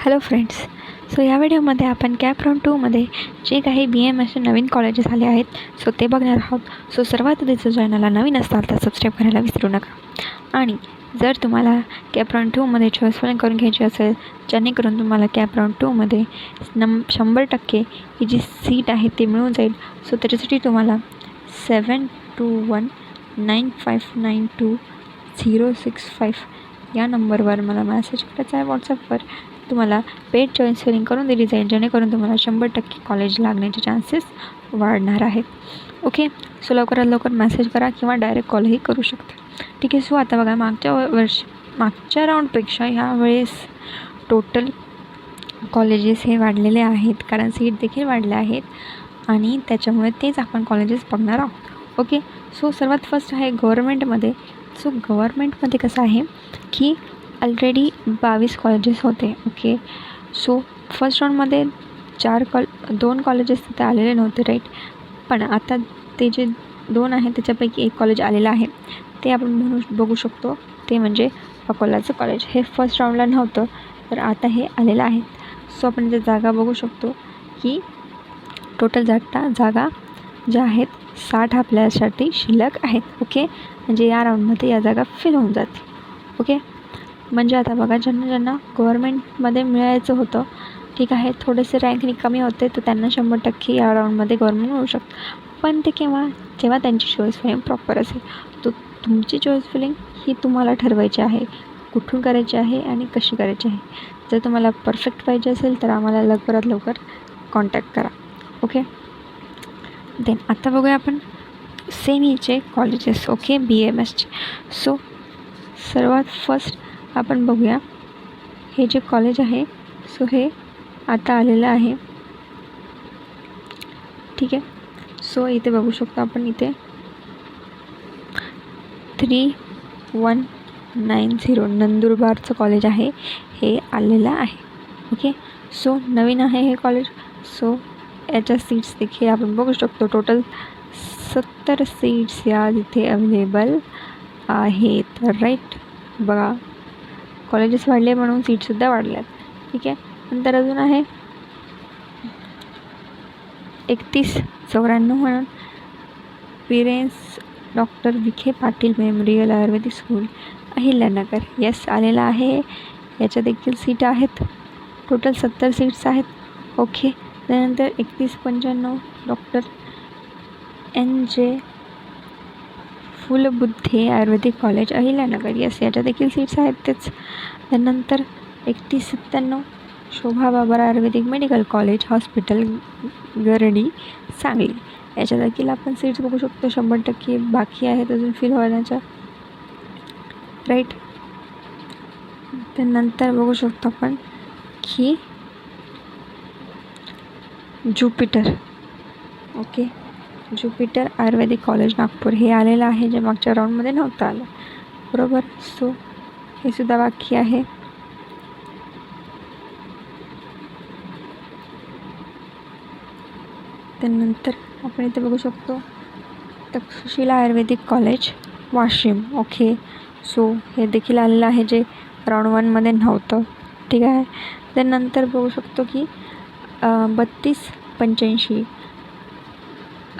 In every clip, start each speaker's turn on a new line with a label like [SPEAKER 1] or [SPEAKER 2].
[SPEAKER 1] Hello friends so या व्हिडिओमध्ये आपण कॅप राऊंड टूमध्ये जे काही बी एम एसचे नवीन कॉलेजेस आले आहेत सो ते बघणार आहोत. सो सर्वात आधी जर चॅनलला नवीन असाल तर सबस्क्राईब करायला विसरू नका. आणि जर तुम्हाला कॅप राऊंड टूमध्ये चॉईस फिलिंग करून घ्यायची असेल जेणेकरून तुम्हाला कॅप राऊंड टूमध्ये नम शंभर टक्के ही जी सीट आहे ती मिळून जाईल. सो त्याच्यासाठी तुम्हाला seven two one nine five nine two zero six five या नंबरवर मला मॅसेज करायचा आहे व्हॉट्सअपवर तुम्हाला पेड चॉईस फिलिंग करून दिली जाईल जेणेकरून तुम्हाला शंभर टक्के कॉलेज लागण्याचे चान्सेस वाढणार आहेत. ओके सो लवकरात लवकर मेसेज करा किंवा डायरेक्ट कॉलही करू शकता. ठीक आहे सो आता बघा मागच्या व- वर्ष मागच्या राऊंडपेक्षा ह्यावेळेस टोटल कॉलेजेस हे वाढलेले आहेत कारण सीट देखील वाढल्या आहेत आणि त्याच्यामुळे तेच आपण कॉलेजेस बघणार आहोत. ओके सो सर्वात फर्स्ट आहे गव्हर्मेंटमध्ये सो गव्हर्मेंटमध्ये कसं आहे की ऑलरेडी बावीस कॉलेजेस होते ओके सो फर्स्ट राऊंडमध्ये चार कॉल दोन कॉलेजेस तिथे आलेले नव्हते राईट पण आता ते जे दोन आहे त्याच्यापैकी एक कॉलेज आलेलं आहे. ते आपण म्हणू बघू शकतो. ते म्हणजे अकोलाचं कॉलेज हे फर्स्ट राऊंडला नव्हतं तर आता हे आलेलं आहे. सो आपण त्या जागा बघू शकतो की टोटल जागता जागा ज्या आहेत साठ आपल्यासाठी शिल्लक आहेत ओके म्हणजे या राऊंडमध्ये या जागा फिल होऊन जातील ओके म्हणजे आता बघा ज्यांना ज्यांना गव्हर्मेंटमध्ये मिळायचं होतं ठीक आहे थोडेसे रँकनी कमी होते तर त्यांना शंभर टक्के या राऊंडमध्ये गव्हर्मेंट मिळू शकतं. पण ते केव्हा जेव्हा त्यांची चॉईस फिलिंग प्रॉपर असेल तो तुमची चॉईस फिलिंग ही तुम्हाला ठरवायची आहे. कुठून करायची आहे आणि कशी करायची आहे. जर तुम्हाला परफेक्ट पाहिजे असेल तर आम्हाला लवकरात लवकर कॉन्टॅक्ट करा. ओके देन आता बघूया आपण सेमीचे कॉलेजेस ओके बी एम एसचे सो सर्वात फर्स्ट आपण बघूया. हे जे कॉलेज आहे सो हे आता आलेलं आहे. ठीक आहे. सो इथे बघू शकतो आपण इथे. थ्री वन नाईन झिरो नंदुरबारचं कॉलेज आहे. हे आलेलं आहे. ओके सो नवीन आहे हे कॉलेज सो याच्या सीट्स देखील आपण बघू शकतो. टोटल सत्तर सीट्स या तिथे अवेलेबल आहेत. राईट बघा. कॉलेजेस वाढले म्हणून सीटसुद्धा वाढल्यात. ठीक आहे? नंतर अजून आहे एकतीस चौऱ्याण्णव म्हणून. पिरेन्स doctor Vikhe Patil memorial Ayurvedic school Ahilyanagar. Yes आलेला आहे. याच्या देखील सीट आहेत. टोटल सत्तर सीट्स आहेत. ओके त्यानंतर एकतीस पंच्याण्णव doctor N J Phulbudhe Ayurvedic college Ahilyanagar yes याच्या देखील सीट्स आहेत तेच त्यानंतर एकतीस सत्त्याण्णव Shobha Babar Ayurvedic medical college hospital Garadi Sangli. याच्या देखील आपण सीट्स बघू शकतो. शंभर टक्के बाकी आहेत अजून फिल होण्याच्या. राईट त्यानंतर बघू शकतो आपण की Jupiter okay Jupiter Ayurvedic college Nagpur. हे आलेलं आहे जे मागच्या राऊंडमध्ये नव्हतं आलं. बरोबर? सो हे सुद्धा बाकी आहे. त्यानंतर आपण इथे बघू शकतो Takshashila Ayurvedic college Washim. Okay. So हे देखील आलेलं आहे जे राऊंड वनमध्ये नव्हतं. ठीक आहे? त्यानंतर बघू शकतो की बत्तीस पंच्याऐंशी.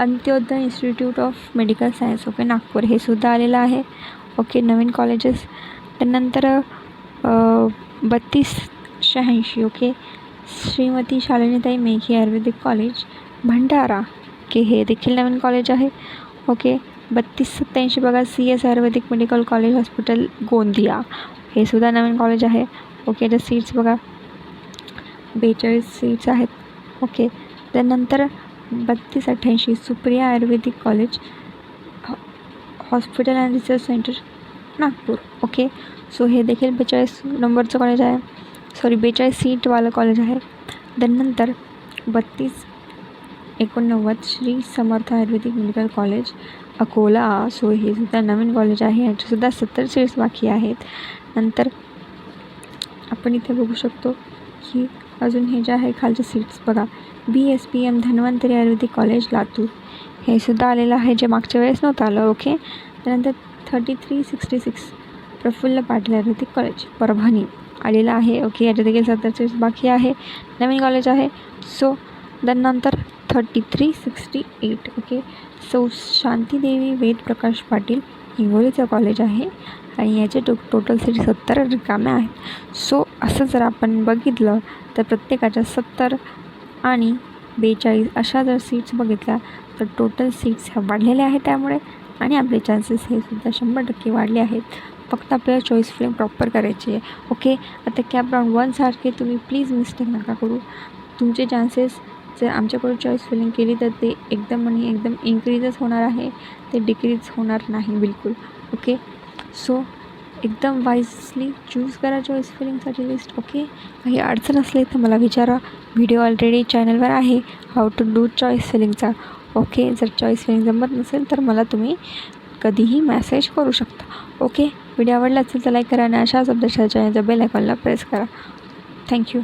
[SPEAKER 1] Antyodaya institute of medical science okay Nagpur. हे सुद्धा आलेलं आहे. ओके नवीन कॉलेजेस. त्यानंतर बत्तीस शहाऐंशी ओके. श्रीमती शालिनीताई मेघे आयुर्वेदिक कॉलेज भंडारा के हे देखील नवीन कॉलेज आहे. ओके बत्तीस सत्त्याऐंशी बघा C S Ayurvedic medical college hospital Gondia. हे सुद्धा नवीन कॉलेज आहे. ओके त्या सीट्स बघा. बेचाळीस सीट्स आहेत. ओके त्यानंतर बत्तीस अठ्ठ्याऐंशी सुप्रिया आयुर्वेदिक कॉलेज हॉ hospital and research centre Nagpur. Okay? So हे देखील बेचाळीस नंबरचं कॉलेज आहे. सॉरी बेचाळीस सीटवालं कॉलेज आहे. त्यानंतर बत्तीस एकोणनव्वद Shri Samarth Ayurvedic medical college Akola. So हे सुद्धा नवीन कॉलेज आहे याच्यासुद्धा सत्तर सीट्स बाकी आहेत. नंतर आपण इथे बघू शकतो की अजून हे जे आहे खालचे सीट्स बघा. B S P M Dhanvantari Ayurvedic college Latur. हे सुद्धा आलेलं आहे जे मागच्या वेळेस नव्हतं आलं ओके त्यानंतर thirty three sixty six Praful Patil Ayurvedic college Parbhani. आलेलं आहे ओके याच्या देखील सत्तर सीट्स बाकी आहे. नवीन कॉलेज आहे. सो त्यानंतर thirty three sixty eight okay so Shantidevi Ved Prakash Patil हिंगोलीचं college आहे. आणि याचे टो टोटल सीट सत्तर रिकाम्या आहेत. सो असं जर आपण बघितलं तर प्रत्येकाच्या सत्तर आणि बेचाळीस अशा जर सीट्स बघितल्या तर टोटल सीट्स ह्या वाढलेल्या आहेत त्यामुळे आणि आपले चान्सेस हे सुद्धा शंभर टक्के वाढले आहेत. फक्त आपल्याला चॉईस फिलिंग प्रॉपर करायची आहे. ओके आता कॅप राऊंड वनसारखे तुम्ही प्लीज मिस्टेक नका करू. तुमचे चान्सेस जर आमच्याकडून चॉईस फिलिंग केली तर ते एकदम आणि एकदम इन्क्रीजच होणार आहे. ते डिक्रीज होणार नाही बिलकुल. ओके सो एकदम वाईजली चूज करा चॉईस फिलिंगसाठी लिस्ट ओके काही अडचण असली तर मला विचारा. व्हिडिओ ऑलरेडी चॅनलवर आहे. हाऊ टू डू चॉईस फिलिंगचा ओके जर चॉईस फिलिंग जमत नसेल तर मला तुम्ही कधीही मॅसेज करू शकता ओके व्हिडिओ आवडला असेल तर लाईक करा आणि अशा शब्दाच्या चॅनलच्या बेल आयकॉनला प्रेस करा. थँक्यू